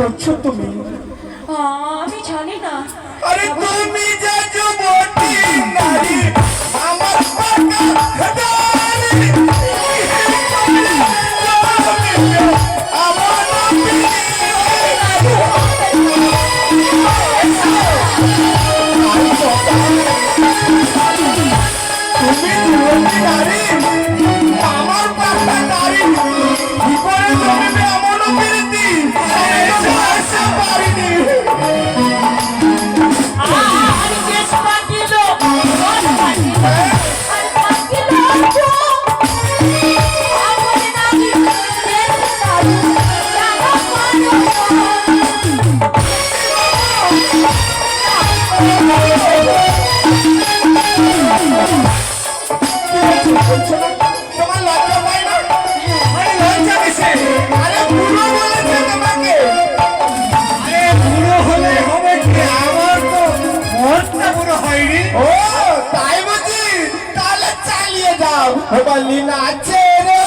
করছ তুমি? আমি জানি না। আরে বলি আছে রে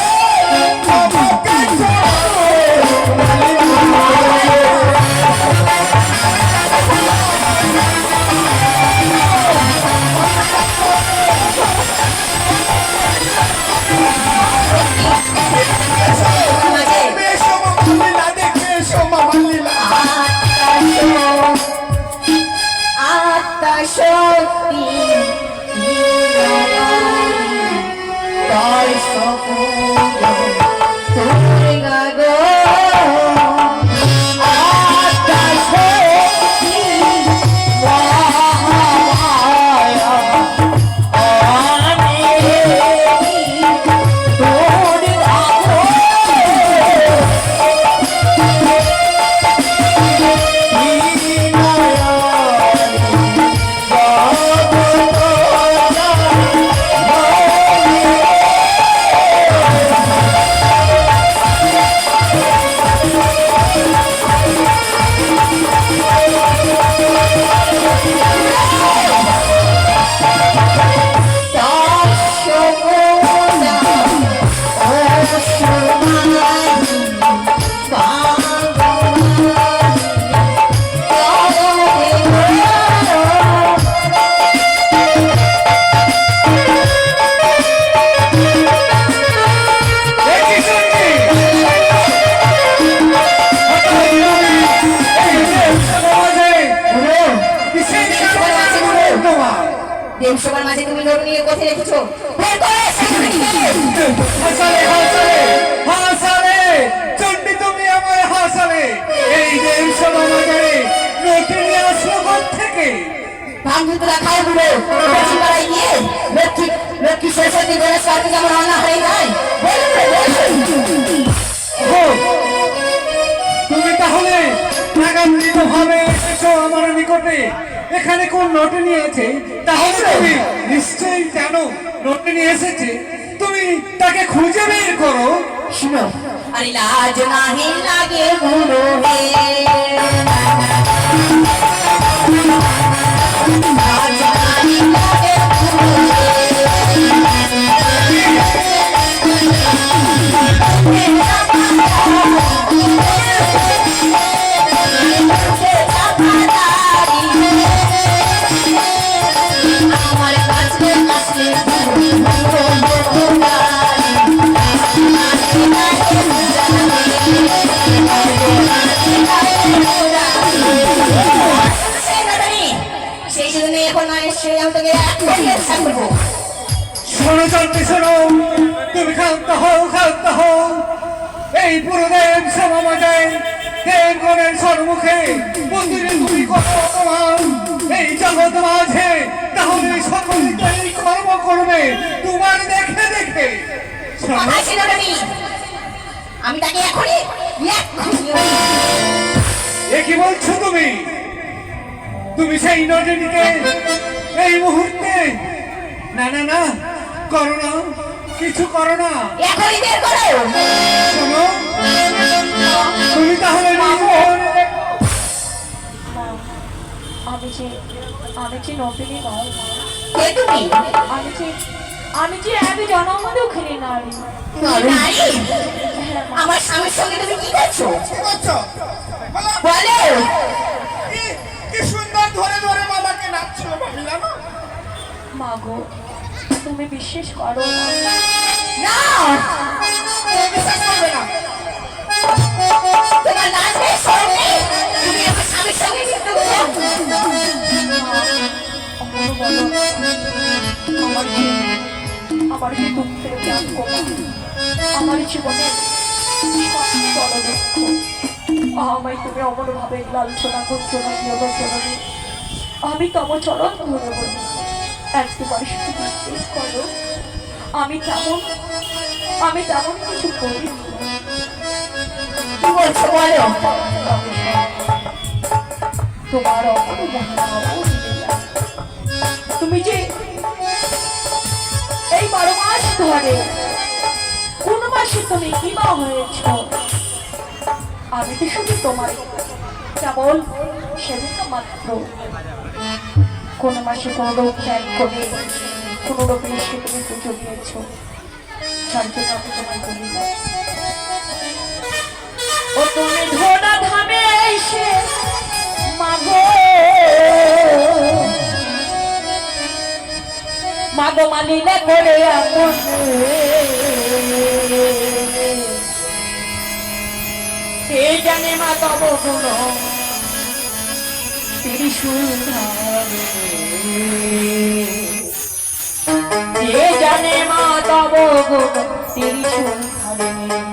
খুঁজে বের করো শুনো। আর লাজ নাহি লাগে গুরু হে আমি কি বলছো তুমি? তুমি সেই নজনীতে এই মুহূর্তে না না না করো না কিছু করো না। শোনো তুমি তাহলে আমি যে আমি যে নবীনী আমি যে আমি যে আমি জনমদেও খেলি নারী নারী আমার স্বামীর সঙ্গে তুমি কি করছ? করছ? বলো। কি সুন্দর ধরে ধরে মামাকে নাচছিল ভাবিলা না? মাগো তুমি বিশ্বাস করো না? বিশ্বাস করবে না। আমার স্বামীর সঙ্গে কিন্তু আমার দুঃখের জ্ঞান আমার জীবনে দুঃখ। আমায় তুমি অমরভাবে লালচনা আমার নিয়ন্ত্রণা আমি তম চরণ ধরে বলি একবার শুধু বিশ্বাস করো। আমি তেমন আমি তেমন কিছু করি তোমার অপর তুমি যে এই বারো মাস ধরে। কোন মাসে তুমি বিমা হয়েছ? আমি তো শুধু তোমার কেবল তো মাত্র। কোন মাসে কোনো রোগ ত্যাগ করে, কোনো রোগে এসে তুমি পুজো দিয়েছ? যার আমি ও তুমি ধরা ধামে এসে গো মানি না করে আপন কে জানে মা তব গুণ কে জানে মা তব গুণ তিরিশুল ধারে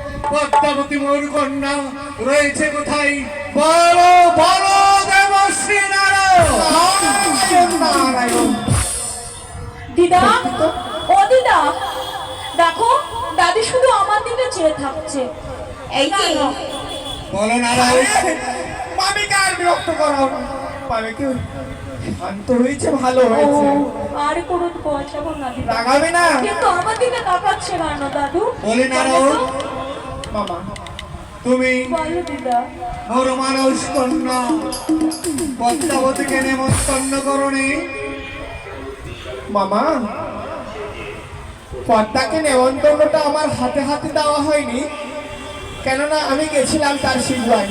পদ্মাবতী মোর কন্যা রয়েছে কোথায়? বলো বলো দেবশ্রী নারায়ণ। দিদা ও দিদা দেখো দাদি শুধু আমার দিকে চেয়ে থাকছে। এই যে বলো নারায়ণ। মামিকে আর বিরক্ত করাও না মামিকে শান্ত হয়েছে ভালো হয়েছে। আর কোনো পয়সাবো না রাগাবে না। কিন্তু আমার দিকে তাকাচ্ছে কেন দাদু? বলি নারায়ণ মামা। তুমি মোর মানুষ কন্যা। পদ্মাবতীকে নেমন্তন্ন করণে মামা, পদ্মাকে নেমন্তন্নটা আমার হাতে হাতে দেওয়া হয়নি। কেননা আমি গেছিলাম তার সিজুয়ায়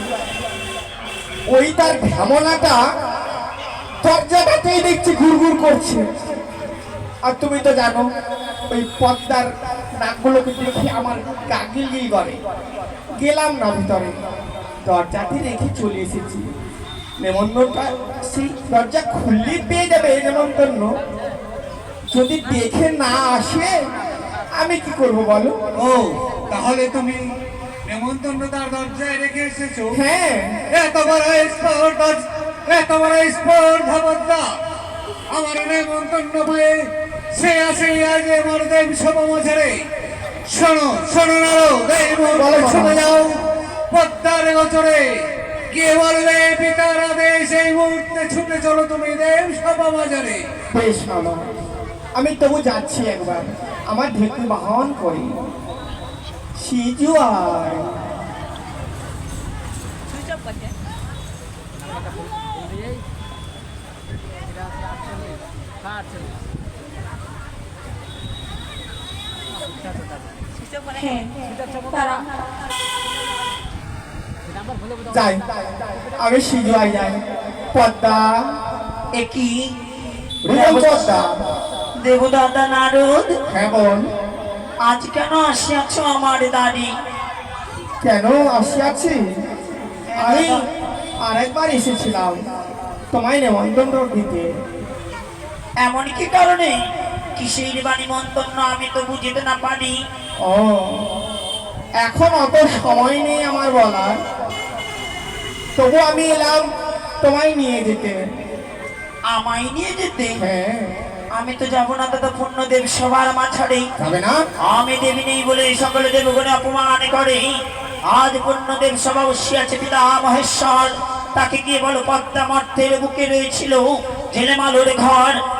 ওই তার ভ্যামনাটা দরজাটাতেই দেখছি ঘুরঘুর করছে। আর তুমি তো জানো, ওই পদ্মার নাকগুলোকে দেখে আমার গা গিলগিল করে গেলাম না ভিতরে। দরজাটি রেখে চলে এসেছি। নেমন্তন্নটা সেই দরজা খুললেই পেয়ে যাবে নেমন্তন্ন। যদি দেখে না আসে আমি কি করব বলো? ও তাহলে তুমি নেমন্তন্ন তার দরজায় রেখে এসেছ? হ্যাঁ। এত বড় স্পর্ধ এত বড় বদ্দা আমার নেমন্তন্ন পেয়ে সে আসে আজ আমার দেব সমাচারে শোনো শোনো নারো দেব। শুনে যাও পদ্মার গোচরে। কে বলবে পিতার আদেশ এই মুহূর্তে ছুটে চলো তুমি দেব সমাচারে বেশ মামা আমি তবু যাচ্ছি একবার। আমার ঢেকুর বাহন করি। সিজু আয় হ্যাঁ তারা যাই আমি সিজু যাই। পদ্মা একই। পদ্মা। দেবদাদা নারদ। হ্যাঁ আজ কেন আসিয়াছ আমার দাদি কেন আসিয়াছি? আমি আরেকবার এসেছিলাম। তোমায় নেমন্তন্ন দিতে। এমন কি কারণে? কিসের বাণী মন্তন্য আমি তো বুঝিতে না পারি। ও এখন অত সময় নেই আমার বলার। তবু আমি এলাম তোমায় নিয়ে যেতে। আমায় নিয়ে যেতে? হ্যাঁ। আমি তো যাব না দাদা পূর্ণদেব সবার মাঝারে যাবে না? আমি দেবী নেই বলে এই সকলে দেবগণে অপমান করে। আজ পূর্ণদেব সভা বসিয়াছে পিতা মহেশ্বর। তাকে গিয়ে বলো পদ্মা মর্তের বুকে রয়েছিল ঘর।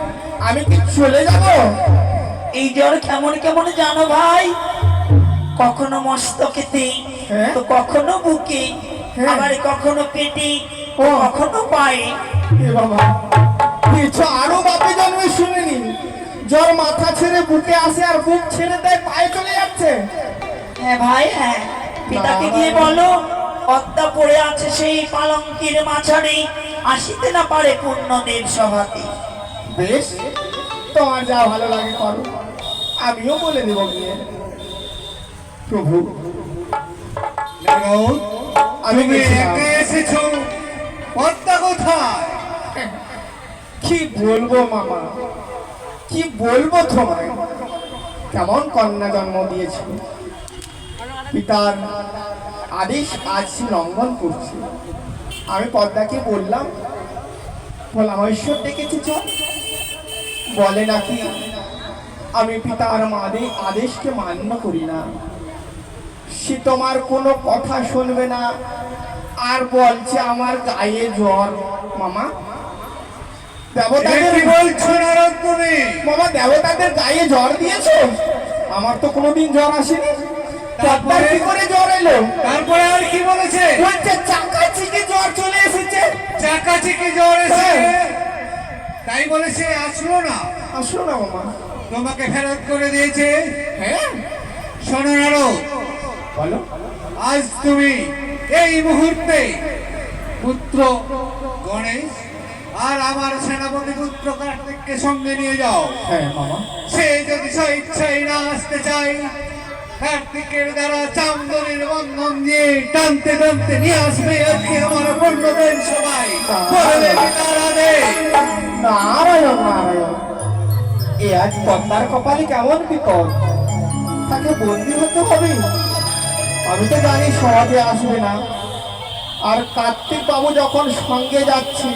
আমি কি চলে যাব? এই জ্বর কেমন কেমন জানো ভাই? কখনো মস্তকেতে হ্যাঁ? তো কখনো বুকে হ্যাঁ। আবার কখনো পেটে ও। কখনো পায়ে। বাবা কিছু আরও বাপে জন্মে শুনিনি। জ্বর মাথা ছেড়ে বুকে আসে আর বুক ছেড়ে দেয় পায়ে চলে যাচ্ছে। হ্যাঁ ভাই হ্যাঁ। পিতাকে গিয়ে বলো পদ্মা পড়ে আছে সেই পালঙ্কির মাঝারে আসিতে না পারে পূর্ণদেব সভাতে। বেশ তোমার যা ভালো লাগে করো। আমিও বলে দেবো গিয়ে প্রভু আমি। একা এসেছ পদ্মা কোথায়? কি বলব মামা? কি বলব তোমায়? কেমন কন্যা জন্ম দিয়েছি। পিতার আদেশ আজ লঙ্ঘন করছে। আমি পদ্মাকে বললাম বললাম ঈশ্বর ডেকেছি চল। বলে নাকি আমি পিতার মাদে আদেশকে মান্য করি না। সে তোমার কোনো কথা শুনবে না আর বলছে আমার গায়ে জ্বর। মামা দেবতাদের বলছো তুমি? মামা দেবতাদের গায়ে জ্বর দিয়েছ? আমার তো কোনোদিন জ্বর আসেনি। পদ্মার কি করে জ্বর এলো? তারপরে আর কি বলেছে? বলছে চাকা চিকে জ্বর চলে এসেছে। চাকা চিকি জ্বর এসে হ্যাঁ। বলে সে আসলো না। আসলো না মামা তোমাকে ফেরত করে দিয়েছে হ্যাঁ? শোনো নারদ বলো। আজ তুমি এই মুহূর্তে পুত্র গণেশ আর আমার সেনাপতি পুত্র কার্তিককে সঙ্গে নিয়ে যাও। হ্যাঁ মামা। সে যদি স্বেচ্ছায় না আসতে চায় কার্তিকের দ্বারা চান্দনের বন্ধন দিয়ে টানতে টানতে নিয়ে আসবে আজকে আমার বন্ধুদের সবাই। এ কপালে কেমন বিপদ? তাকে বন্দি হতে হবে? আমি তো জানি সহজে আসবে না। আর কার্তিক বাবু যখন সঙ্গে যাচ্ছি,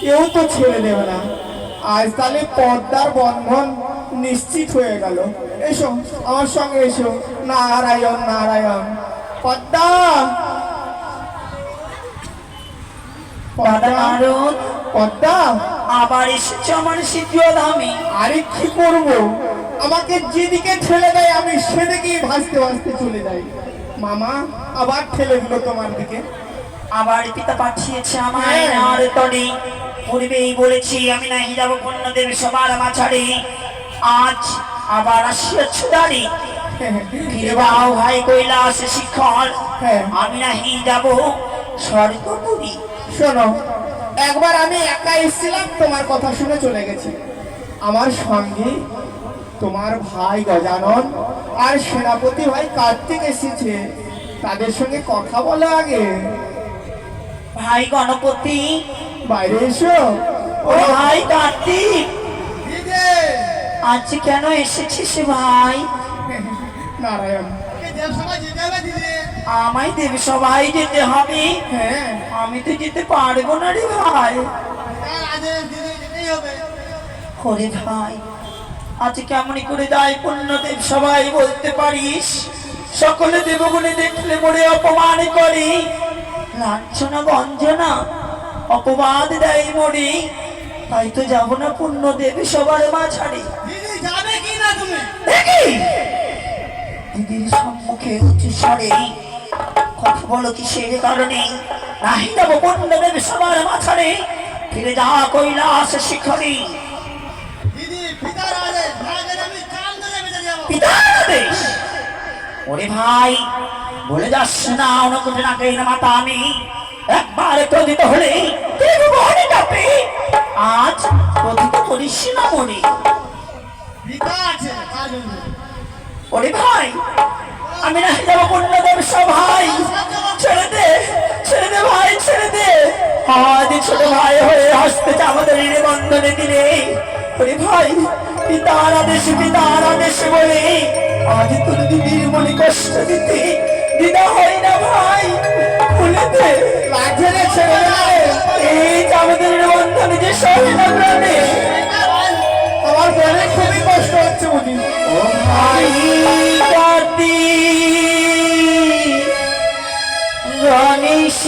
কেউ তো ছেড়ে দেবে না। আজ তাহলে পদ্মার বন্ধন নিশ্চিত হয়ে গেল। এসো আমার সঙ্গে এসো। নারায়ণ নারায়ণ। পদ্মা! পদ্মা! আবার এসেছে আমার সিদ্ধিও ধামে। আরে কি করব? আমাকে যেদিকে ঠেলে দেয় আমি সেদিকেই ভাসতে ভাসতে চলে যাই। মামা আবার ঠেলে দিল তোমার দিকে। আবার পিতা পাঠিয়েছে আমায় হ্যাঁ। তরে পূর্বেই বলেছি আমি নাহি যাব কন্যাদের সবার মাঝারে। আজ আবার আসিয়াছ দাঁড়ি ফিরে ভাই কৈলাস শিখর। আমি নাহি যাব স্বর্গপুরী। শোনো একবার আমি একা এসেছিলাম তোমার কথা শুনে চলে গেছি। আমার সঙ্গে তোমার ভাই গজানন আর সেনাপতি ভাই কার্তিক এসেছে। তাদের সঙ্গে কথা বলো আগে। ভাই গণপতি বাইরে এসো। ও ভাই কার্তিক। আজ কেন এসেছিস ভাই? নারায়ণ। আমায় দেবে সবাই যেতে হবে। হ্যাঁ। আমি তো যেতে পারব না রে ভাই। ওরে ভাই আজ কেমন করে দায় পুণ্যদেব সবাই বলতে পারিস? সকলে দেবগুণে দেখলে মরে অপমান করে। লাঞ্ছনা গঞ্জনা অপবাদ দেয় মরে তাই তো যাব না পুণ্যদেব সবার মাঝারে। দেখি। দিদির সম্মুখে উচ্চ স্বরে কথা বলো কি সে কারণে? নাহি দেব পুণ্যদেব সবার মাঝারে। ফিরে যা কৈলাস শিখরে। পিতার আদেশ ওরে ভাই বলে যাস না অনুকুটে না কেই মাতা আমি। একবার ক্রোধিত হলে আজ ক্রোধিত করিস না মনে। ওরে ভাই আমি না যাব সভাই ছেড়ে দে ছেড়ে দে ভাই ছেড়ে দে। আজ ছোট ভাই হয়ে আসতে আমাদের ঋণে বন্ধনে দিলে। ওরে ভাই পিতার আদেশ পিতার আদেশ বলে আজ তোর দিদির মনে কষ্ট দিতে দিদা হয় না ভাই। বলে দে রে ছেড়ে এই যে আমাদের ঋণে বন্ধনে যে সহে প্রাণে আমার মনে খুবই কষ্ট হচ্ছে বুঝি। ও ভাই কার্তিক গণেশ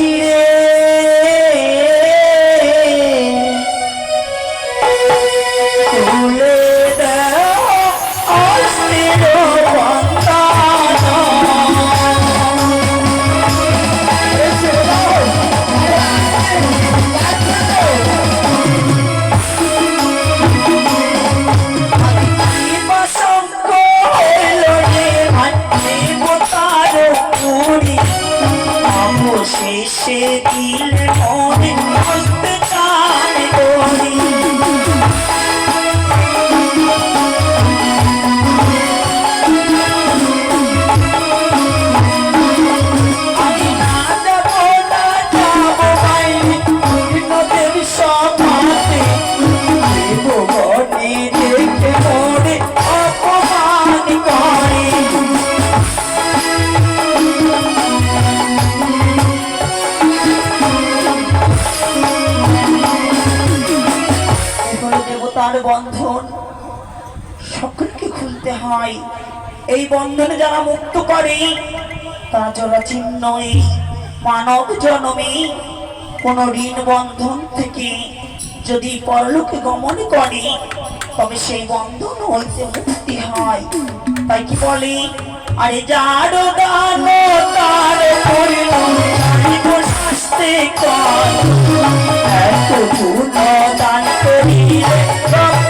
இல்லை বন্ধনে যারা মুক্ত করে, তারা চিহ্নই মানব জনমে। কোনো ঋণ বন্ধন থেকে যদি পরলোকে গমন করে, তবে সেই বন্ধন হইতে মুক্তি হয়। তাই কি বলে? আরে যারো গান তার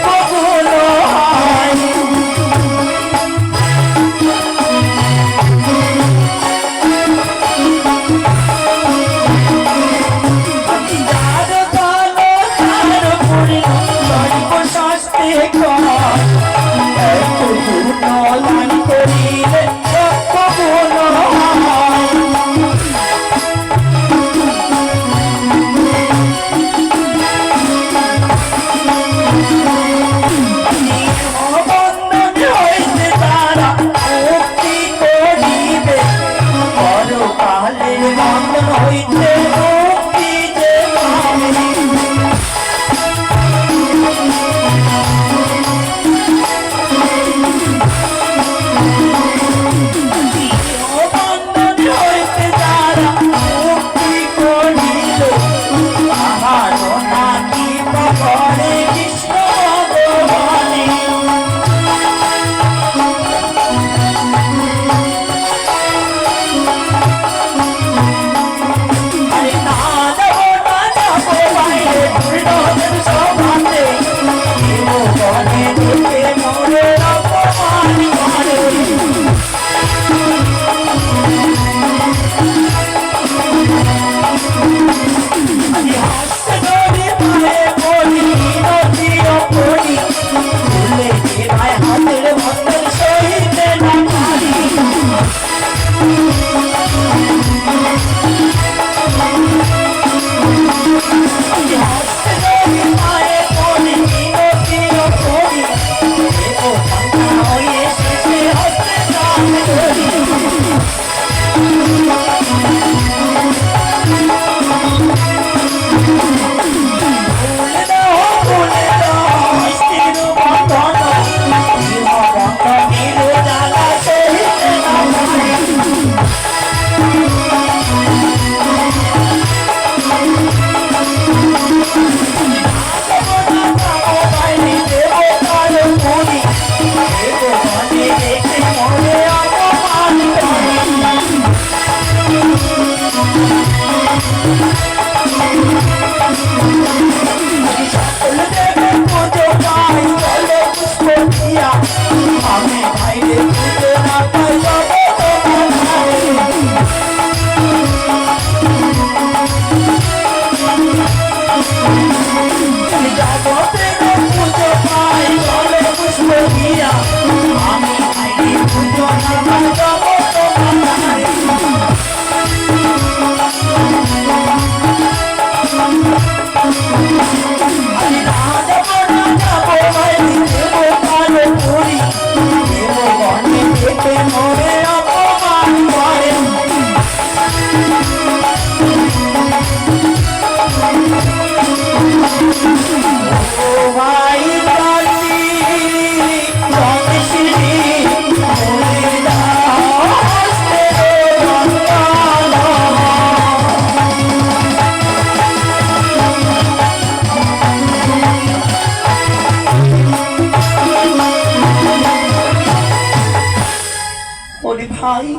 ভাই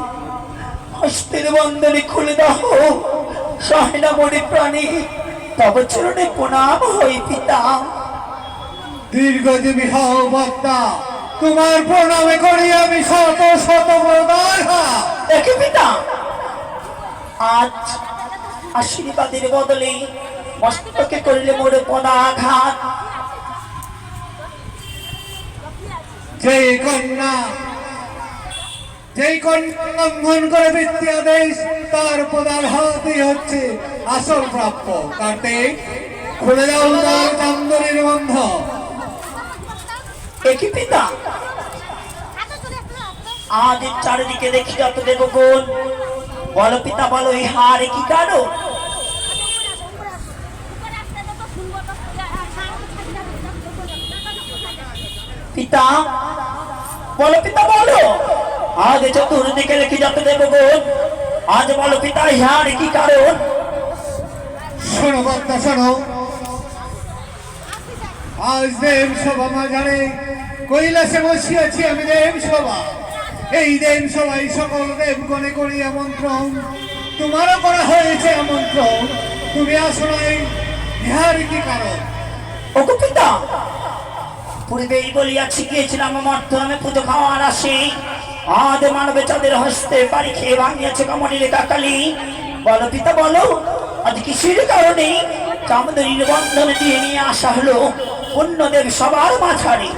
হস্তের বন্ধনে খুলে দাও সহেনা মনে প্রাণী তব চরণে প্রণাম হই পিতা। দীর্ঘজীবী হও বক্তা তোমার প্রণামে করি আমি শত শত প্রদান দেখে পিতা আজ আশীর্বাদের বদলে মস্তকে করলে মোরে পদাঘাত যে কন্যা যেই কন্যা লঙ্ঘন করে বৃত্তি আদেশ, তার প্রধান হওয়াতেই হচ্ছে আসল প্রাপ্য। কার্তিক, খুলে যাও তার চান্দনের বন্ধ একই পিতা? আমাদের চারিদিকে দেখি যত দেবগুণ। বলো পিতা, বলো, এই হার কি কারও পিতা, বলো পিতা, বলো। আজ চতুর্দিকে লিখি যাতে দেবগণ আজ বলো পিতা ইহার কি কারণ? শোনো বার্তা শোনো। আজ দেব সভা মাঝারে কৈলাসে বসিয়াছি আমি দেব সভা। এই দেব সবাই সকল দেবগণে করি আমন্ত্রণ তোমারও করা হয়েছে আমন্ত্রণ তুমি আসো নাই ইহার কি কারণ? ওগো পিতা পূর্বেই বলিয়াছি গিয়েছিলাম আমার তো আমি পুজো খাওয়ার আসি আদ মানবে চাঁদের হস্তে বাড়ি খেয়ে ভাঙিয়েছে কমলির কাকালি। বলো পিতা, বলো, আজ কিসের কারণে চামদের নির্বন্ধন দিয়ে নিয়ে আসা হলো? অন্যদের সবার মাঝারে।